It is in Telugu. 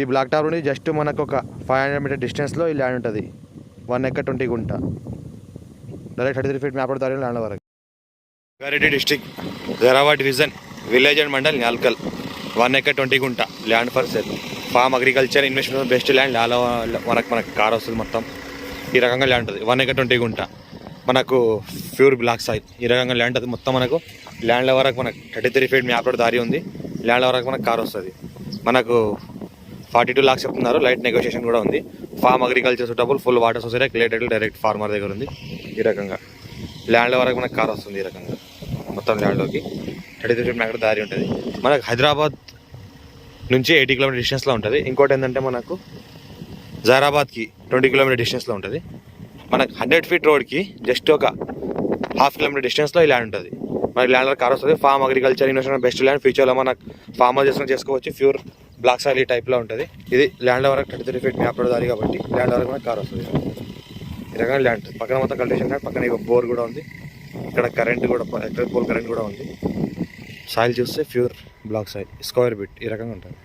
ఈ బ్లాక్ టాప్ నుండి జస్ట్ మనకు ఒక ఫైవ్ హండ్రెడ్ మీటర్ డిస్టెన్స్లో ఈ ల్యాండ్ ఉంటుంది. వన్ ఎక్క ట్వంటీ గుంట. Direct thirty three feet map దారి ల్యాండ్ వరకు. Rangareddy district జరావా division village and mandal Nalkal one ఎక్క ట్వంటీ గుంట land for sale. Farm agriculture investment best land. Land మనకు మనకు కార్ వస్తుంది మొత్తం. ఈ రకంగా ల్యాండ్ ఉంటుంది. వన్ ఎక్క ట్వంటీ గుంట. మనకు ప్యూర్ బ్లాక్ సైజ్ ఈ రకంగా ల్యాండ్ అది మొత్తం మనకు ల్యాండ్ల వరకు మనకు థర్టీ త్రీ ఫీట్ మ్యాప్ దారి ఉంది. ల్యాండ్ల వరకు మనకు కార్ వస్తుంది. మనకు ఫార్టీ టూ లాక్స్ చెప్తున్నారు. లైట్ నెగోషియేషన్ కూడా ఉంది. Farm agriculture suitable full water society related direct farmer దగ్గర ఉంది. ఈ రకంగా. ల్యాండ్ల వరకు మనకు కార్ వస్తుంది ఈ రకంగా. మొత్తం ల్యాండ్లోకి థర్టీ త్రీ ఫీట్ దారి ఉంటుంది. మనకు హైదరాబాద్ నుంచి ఎయిటీ కిలోమీటర్ డిస్టెన్స్లో ఉంటుంది. ఇంకోటి ఏంటంటే మనకు జైరాబాద్కి ట్వంటీ కిలోమీటర్ డిస్టెన్స్లో ఉంటుంది. మనకు హండ్రెడ్ ఫీట్ రోడ్కి జస్ట్ ఒక హాఫ్ కిలోమీటర్ డిస్టెన్స్లో ఈ ల్యాండ్ ఉంటుంది. మనకి ల్యాండ్లో కార్ వస్తుంది. Farm agriculture investment best land ఫ్యూచర్లో మన ఫార్మర్ చేసుకుని చేసుకోవచ్చు. ప్యూర్ బ్లాక్ సాయిల్ ఈ టైప్లో ఉంటుంది. ఇది ల్యాండ్ వరకు థర్టీ త్రీ ఫీట్ మ్యాప్ దారి కాబట్టి ల్యాండ్ వరకు మనకు కార్ వస్తుంది. ఈ రకంగా ల్యాండ్ పక్కన మొత్తం కల్టివేషన్ ల్యాండ్ పక్కన ఇక బోర్ కూడా ఉంది. ఇక్కడ కరెంట్ కూడా ఎలక్ట్రిక్ పోల్ కరెంట్ కూడా ఉంది. సాయిల్ చూస్తే pure black soil square bit ఈ రకంగా ఉంటుంది.